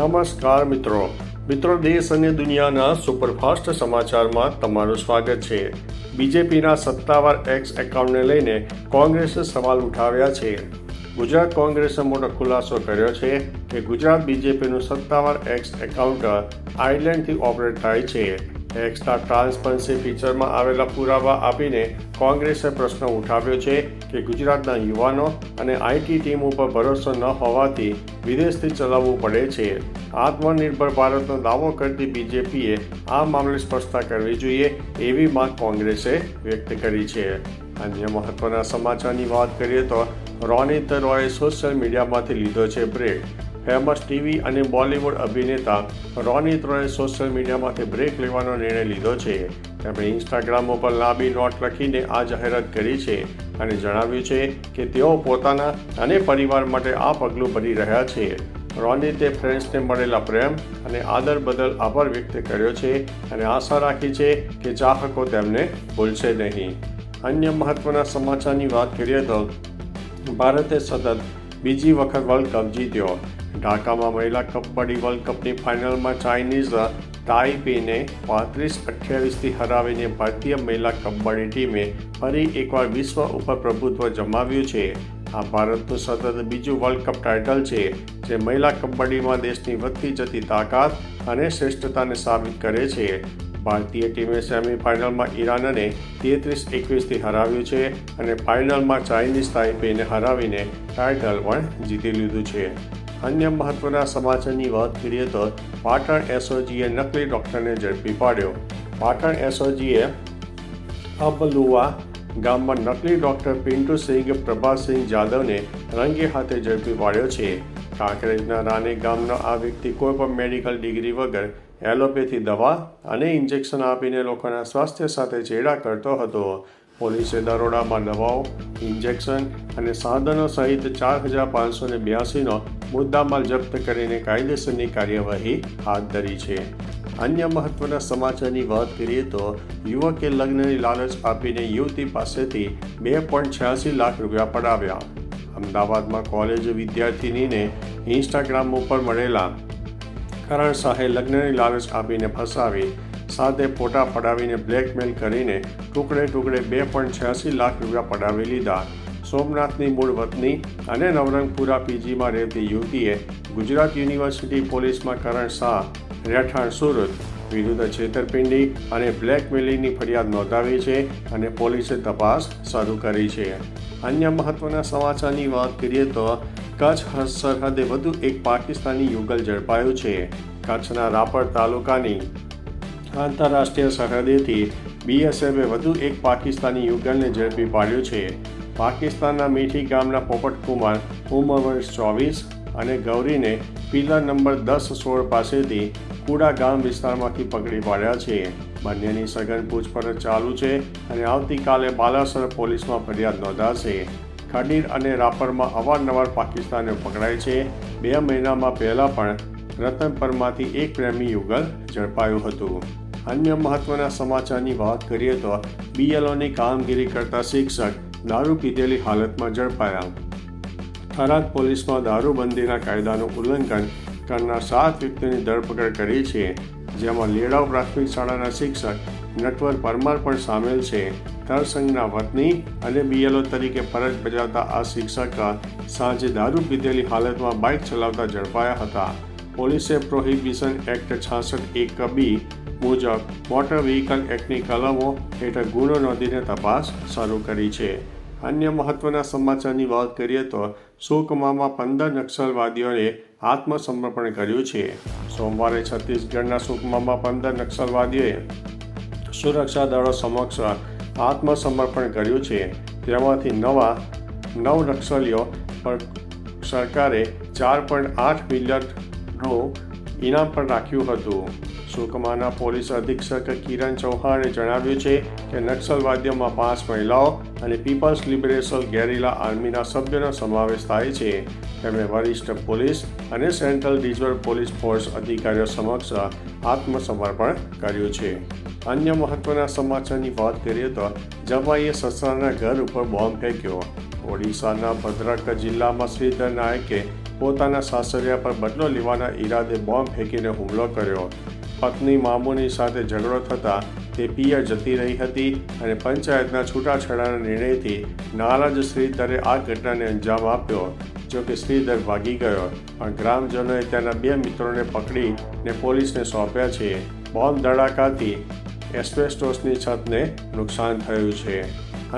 નમસ્કાર મિત્રો. મિત્રો દેશ અને દુનિયાના સુપરફાસ્ટ સમાચારમાં તમારું સ્વાગત છે. બીજેપીના સત્તાવાર એક્સ એકાઉન્ટને લઈને કોંગ્રેસે સવાલ ઉઠાવ્યા છે. ગુજરાત કોંગ્રેસે મોટો ખુલાસો કર્યો છે કે ગુજરાત બીજેપીનું સત્તાવાર એક્સ એકાઉન્ટ આઇલેન્ડથી ઓપરેટ થાય છે. એક્સના ટ્રાન્સપરન્સી ફીચરમાં આવેલા પુરાવા આપીને કોંગ્રેસે પ્રશ્ન ઉઠાવ્યો છે કે ગુજરાતના યુવાનો અને આઈટી ટીમ ઉપર ભરોસો ન હોવાથી વિદેશથી ચલાવવું પડે છે. આત્મનિર્ભર ભારતનો દાવો કરતી બીજેપીએ આ મામલે સ્પષ્ટતા કરવી જોઈએ એવી માંગ કોંગ્રેસે વ્યક્ત કરી છે. અન્ય મહત્વના સમાચારની વાત કરીએ તો રોનિત રોયે સોશિયલ મીડિયામાંથી લીધો છે બ્રેક. ફેમસ ટીવી અને બોલિવૂડ અભિનેતા રોની રોયે સોશિયલ મીડિયામાંથી બ્રેક લેવાનો નિર્ણય લીધો છે. તેમણે ઇન્સ્ટાગ્રામ ઉપર લાંબી નોટ લખીને આ જાહેરાત કરી છે અને જણાવ્યું છે કે તેઓ પોતાના અને પરિવાર માટે આ પગલું ભરી રહ્યા છે. રોનિતે ફ્રેન્ડ્સને મળેલા પ્રેમ અને આદર બદલ આભાર વ્યક્ત કર્યો છે અને આશા રાખી છે કે ચાહકો તેમને ભૂલશે નહીં. અન્ય મહત્વના સમાચારની વાત કરીએ તો ભારતે સતત બીજી વખત વર્લ્ડ કપ જીત્યો. ઢાકામાં મહિલા કબડ્ડી વર્લ્ડ કપની ફાઇનલમાં ચાઇનીઝ તાઇપેને પાંત્રીસ અઠ્યાવીસથી હરાવીને ભારતીય મહિલા કબડ્ડી ટીમે ફરી એકવાર વિશ્વ ઉપર પ્રભુત્વ જમાવ્યું છે. આ ભારતનું સતત બીજું વર્લ્ડ કપ ટાઇટલ છે, જે મહિલા કબડ્ડીમાં દેશની વધતી જતી તાકાત અને શ્રેષ્ઠતાને સાબિત કરે છે. ભારતીય ટીમે સેમીફાઇનલમાં ઈરાનને તેત્રીસ એકવીસથી હરાવ્યું છે અને ફાઇનલમાં ચાઇનીઝ તાઇપેને હરાવીને ટાઇટલ પણ જીતી લીધું છે. અન્ય મહત્વના સમાચારની વાત કરીએ તો પાટણ એસઓજીએ નકલી ડોક્ટરને ઝડપી પાડ્યો. પાટણ એસઓજીએ અબલુવા ગામમાં નકલી ડોક્ટર પિન્ટુ સિંહ પ્રભાસિંહ જાદવને રંગે હાથે ઝડપી પાડ્યો છે. કાંકરેજના રાને ગામનો આ વ્યક્તિ કોઈ પણ મેડિકલ ડિગ્રી વગર એલોપેથી દવા અને ઇન્જેક્શન આપીને લોકોના સ્વાસ્થ્ય સાથે ચેડા કરતો હતો. પોલીસે દરોડામાં દવાઓ, ઇન્જેક્શન અને સાધનો સહિત ચાર હજાર પાંચસો ને બ્યાસીનો મુદ્દામાલ જપ્ત કરીને કાયદેસરની કાર્યવાહી હાથ ધરી છે. અન્ય મહત્વના સમાચારની વાત કરીએ તો યુવકે લગ્નની લાલચ આપીને યુવતી પાસેથી બે પોઈન્ટ છ્યાસી લાખ રૂપિયા પડાવ્યા. અમદાવાદમાં કોલેજ વિદ્યાર્થિનીને ઇન્સ્ટાગ્રામ ઉપર મળેલા કરણ શાહે લગ્નની લાલચ આપીને ફસાવી સાથે ફોટા પડાવીને બ્લેકમેલ કરીને ટુકડે ટુકડે બે પોઈન્ટ છ્યાસી લાખ રૂપિયા પડાવી લીધા. સોમનાથની મૂળ વતની અને નવરંગપુરા પીજીમાં રહેતી યુવતીએ ગુજરાત યુનિવર્સિટી પોલીસમાં કરણ શાહ, રહેઠાણ સુરત, વિરુદ્ધ છેતરપિંડી અને બ્લેકમેલિંગની ફરિયાદ નોંધાવી છે અને પોલીસે તપાસ શરૂ કરી છે. અન્ય મહત્વના સમાચારની વાત કરીએ તો કચ્છ સરહદે વધુ એક પાકિસ્તાની યુગલ ઝડપાયું છે. કચ્છના રાપર તાલુકાની આંતરરાષ્ટ્રીય સરહદેથી બીએસએફે વધુ એક પાકિસ્તાની યુગલને ઝડપી પાડ્યું છે. પાકિસ્તાનના મીઠી ગામના પોપટ કુમાર ઉંમર ચોવીસ અને ગૌરીને પિલર નંબર દસ સોળ પાસેથી કુડા ગામ વિસ્તારમાંથી પકડી પાડ્યા છે. બંનેની સઘન પૂછપરછ ચાલુ છે અને આવતીકાલે બાલાસર પોલીસમાં ફરિયાદ નોંધાશે. ખડીર અને રાપરમાં અવારનવાર પાકિસ્તાને પકડાય છે. બે મહિનામાં પહેલાં પણ રતનપરમાંથી એક પ્રેમી યુગલ ઝડપાયું હતું. અન્ય મહત્વના સમાચારની વાત કરીએ તો બીએલઓની કામગીરી કરતા શિક્ષક દારૂ પીધેલી હાલતમાં ઝડપાયા. થરાદ પોલીસમાં દારૂબંધીના કાયદાનું ઉલ્લંઘન કરનાર સાત વ્યક્તિની ધરપકડ કરી છે, જેમાં લેડાવ પ્રાથમિક શાળાના શિક્ષક નટવર પરમાર પણ સામેલ છે. તરસંઘના વતની અને બીએલઓ તરીકે ફરજ બજાવતા આ શિક્ષક સાંજે દારૂ પીધેલી હાલતમાં બાઇક ચલાવતા ઝડપાયા હતા. પોલીસે પ્રોહિબિશન એક્ટ છાસઠ એક બી મુજબ મોટર વ્હીકલ એક્ટની કલમો હેઠળ ગુનો નોંધીને તપાસ શરૂ કરી છે. અન્ય મહત્વના સમાચારની વાત કરીએ તો સુકમામાં પંદર નક્સલવાદીઓએ આત્મસમર્પણ કર્યું છે. સોમવારે છત્તીસગઢના સુકમામાં પંદર નક્સલવાદીઓએ સુરક્ષા દળો સમક્ષ આત્મસમર્પણ કર્યું છે. તેમાંથી નવા નવ નક્સલીઓ પર સરકારે ચાર પોઈન્ટ આઠ મિલિયનનું ઇનામ પણ રાખ્યું હતું. સુકમાના પોલીસ અધિક્ષક કિરણ ચૌહાણે જણાવ્યું છે કે નક્સલવાદીઓમાં પાંચ મહિલાઓ અને પીપલ્સ લિબરેશન ગેરિલા આર્મીના સભ્યોનો સમાવેશ થાય છે. તેમણે વરિષ્ઠ પોલીસ અને સેન્ટ્રલ રિઝર્વ પોલીસ ફોર્સ અધિકારીઓ સમક્ષ આત્મસમર્પણ કર્યું છે. અન્ય મહત્વના સમાચારની વાત કરીએ તો જમાઈએ સસરાના ઘર ઉપર બોમ્બ ફેંક્યો. ઓડિશાના ભદ્રક જિલ્લામાં શ્રીધર નાયકે પોતાના સાસરિયા પર બદલો લેવાના ઈરાદે બોમ્બ ફેંકીને હુમલો કર્યો. પત્ની મામુની સાથે ઝઘડો થતાં તે પિયર જતી રહી હતી અને પંચાયતના છૂટાછેડાના નિર્ણયથી નારાજ શ્રીધરે આ ઘટનાને અંજામ આપ્યો, જો કે શ્રીધર ભાગી ગયો. પણ ગ્રામજનોએ તેના બે મિત્રોને પકડીને પોલીસને સોંપ્યા છે. બોમ્બ ધડાકાથી એસ્બેસ્ટોસની છતને નુકસાન થયું છે.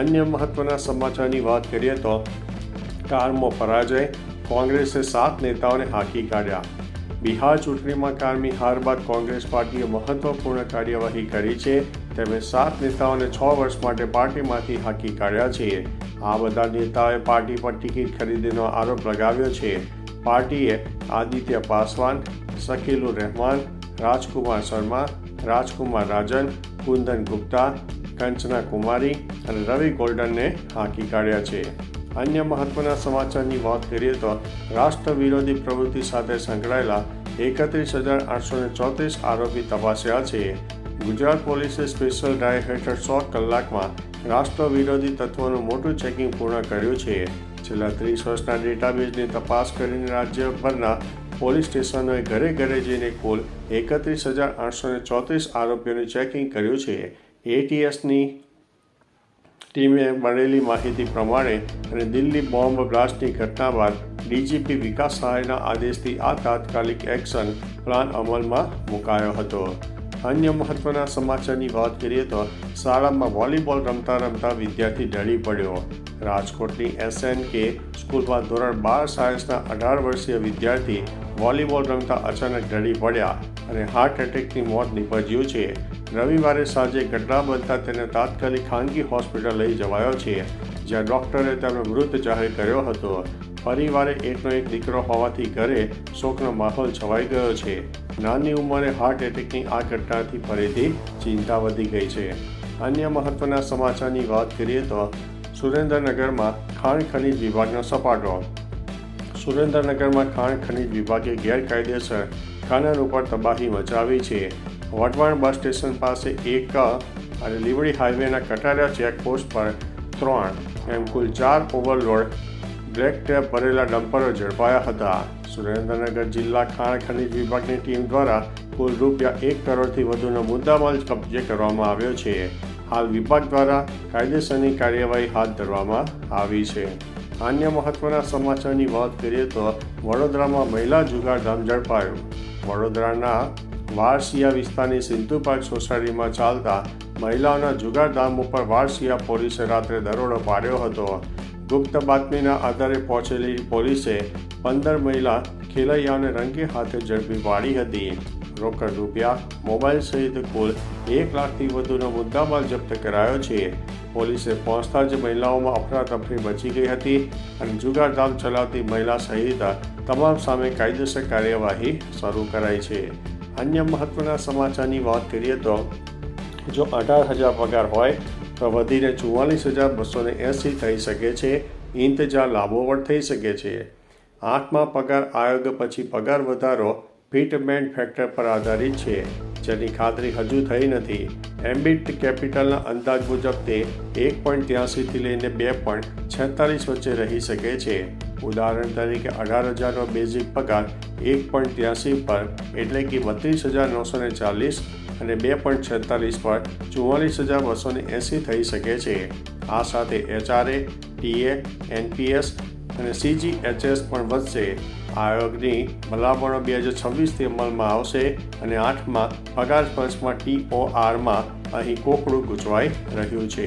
અન્ય મહત્વના સમાચારની વાત કરીએ તો કારમાં પરાજય, કોંગ્રેસે સાત નેતાઓને હાંકી કાઢ્યા. બિહાર ચૂંટણીમાં કારમી હાર બાદ કોંગ્રેસ પાર્ટીએ મહત્વપૂર્ણ કાર્યવાહી કરી છે. તેમણે સાત નેતાઓને છ વર્ષ માટે પાર્ટીમાંથી હાંકી કાઢ્યા છે. આ બધા નેતાઓએ પાર્ટી પર ટિકિટ ખરીદીનો આરોપ લગાવ્યો છે. પાર્ટીએ આદિત્ય પાસવાન, શકીલુર રહેમાન, રાજકુમાર શર્મા, રાજકુમાર રાજન, કુંદન ગુપ્તા, કંચના કુમારી અને રવિ ગોલ્ડનને હાંકી કાઢ્યા છે. અન્ય મહત્વના સમાચારની વાત કરીએ તો રાષ્ટ્ર વિરોધી પ્રવૃત્તિ સાથે સંકળાયેલા એકત્રીસ હજાર આઠસો ને ચોત્રીસ આરોપી તપાસ્યા છે. ગુજરાત પોલીસે સ્પેશિયલ ડ્રાય હેઠળ સો કલાકમાં રાષ્ટ્ર વિરોધી તત્વોનું મોટું ચેકિંગ પૂર્ણ કર્યું છે. છેલ્લા ત્રીસ વર્ષના ડેટાબેઝની તપાસ કરીને રાજ્યભરના પોલીસ સ્ટેશનોએ ઘરે ઘરે જઈને કુલ એકત્રીસ હજાર આઠસો ચોત્રીસ આરોપીઓનું ચેકિંગ કર્યું છે. એટીએસની ટીમે મળેલી માહિતી પ્રમાણે અને દિલ્હી બોમ્બ બ્લાસ્ટની ઘટના બાદ ડીજીપી વિકાસ સહાયના આદેશથી આ તાત્કાલિક એક્શન પ્લાન અમલમાં મુકાયો હતો. અન્ય મહત્વના સમાચારની વાત કરીએ તો શાળામાં વોલીબોલ રમતા રમતા વિદ્યાર્થી ઢળી પડ્યો. રાજકોટની એસએનકે સ્કૂલમાં ધોરણ બાર સાયન્સના અઢાર વર્ષીય વિદ્યાર્થી વોલીબોલ રમતા અચાનક ઢળી પડ્યા. અને હાર્ટ એટેકની મોત નીપજ્યું છે. રવિવારે સાંજે ઘટના બનતા તેને તાત્કાલિક ખાનગી હોસ્પિટલ લઈ જવાયો છે, જ્યાં ડોક્ટરે તેમને મૃત જાહેર કર્યો હતો. પરિવારે એકનો એક દીકરો હોવાથી ઘરે શોકનો માહોલ છવાઈ ગયો છે. નાની ઉંમરે હાર્ટ એટેકની આ ઘટનાથી ફરીથી ચિંતા વધી ગઈ છે. અન્ય મહત્વના સમાચારની વાત કરીએ તો સુરેન્દ્રનગરમાં ખાણ ખનિજ વિભાગનો સપાટો. સુરેન્દ્રનગરમાં ખાણ ખનિજ વિભાગે ગેરકાયદેસર ખાનન ઉપર તબાહી મચાવી છે. વટવાણ બસ સ્ટેશન પાસે એક અને લીવડી હાઈવેના કટારિયા ચેકપોસ્ટ પર ત્રણ. એમ કુલ ચાર ઓવરલોડ બ્લેક ટેપ ભરેલા ડમ્પરો ઝડપાયા હતા. સુરેન્દ્રનગર જિલ્લા ખાણ ખનીજ વિભાગની ટીમ દ્વારા કુલ રૂપિયા એક કરોડથી વધુનો મુદ્દામાલ કબજે કરવામાં આવ્યો છે. હાલ વિભાગ દ્વારા કાયદેસરની કાર્યવાહી હાથ ધરવામાં આવી છે. અન્ય મહત્વના સમાચારની વાત કરીએ તો વડોદરામાં મહિલા જુગારધામ ઝડપાયું. વડોદરાના વારસિયા વિસ્તારની સિંધુ પાર્ક સોસાયટીમાં ચાલતા મહિલાઓના જુગારધામ ઉપર વારસિયા પોલીસે રાત્રે દરોડો પાડ્યો હતો. ગુપ્ત બાતમીના આધારે પહોંચેલી પોલીસે પંદર મહિલા ખેલૈયાઓને રંગે હાથે ઝડપી પાડી હતી. રોકડ રૂપિયા, મોબાઈલ સહિત કુલ એક લાખથી વધુનો મુદ્દામાલ જપ્ત કરાયો છે. પોલીસે પહોંચતા જ મહિલાઓમાં અફરાતફરી મચી ગઈ હતી અને જુગારધામ ચલાવતી મહિલા સહિત તમામ સામે કાયદેસર કાર્યવાહી શરૂ કરાઈ છે. અન્ય મહત્વના સમાચારની વાત કરીએ તો, જો અઢાર હજાર પગાર હોય, તો વધીને ચુવાલીસ હજાર બસો ને એંસી થઈ શકે છે. ઇંતજાર લાભો પણ થઈ શકે છે. આઠમા પગાર આયોગ પછી પગાર વધારો ફિટમેન્ટ ફેક્ટર પર આધારિત છે, જેની ખાતરી હજુ થઈ નથી. એમ્બિટ કેપિટલના અંદાજ મુજબ તે એક પોઈન્ટ ત્યાસીથી લઈને બે પોઈન્ટ છેતાલીસ વચ્ચે રહી શકે છે. ઉદાહરણ તરીકે અઢાર હજારનો બેઝિક પગાર એક પોઈન્ટ ત્યાસી પર, એટલે કે બત્રીસ હજાર નવસો ને ચાલીસ અને બે પોઈન્ટ છેતાલીસ પર ચુમ્માલીસ હજાર બસો ને એંસી થઈ શકે છે. આ સાથે એચઆરએ, ટીએ, એનપીએસ અને સીજીએચએસ પણ વધશે. આયોગની ભલામણો બે હજાર છવ્વીસથી અમલમાં આવશે અને આઠમાં પગાર પંચમાં ટીઓઆરમાં અહીં કોકડું ગૂંચવાઈ રહ્યું છે.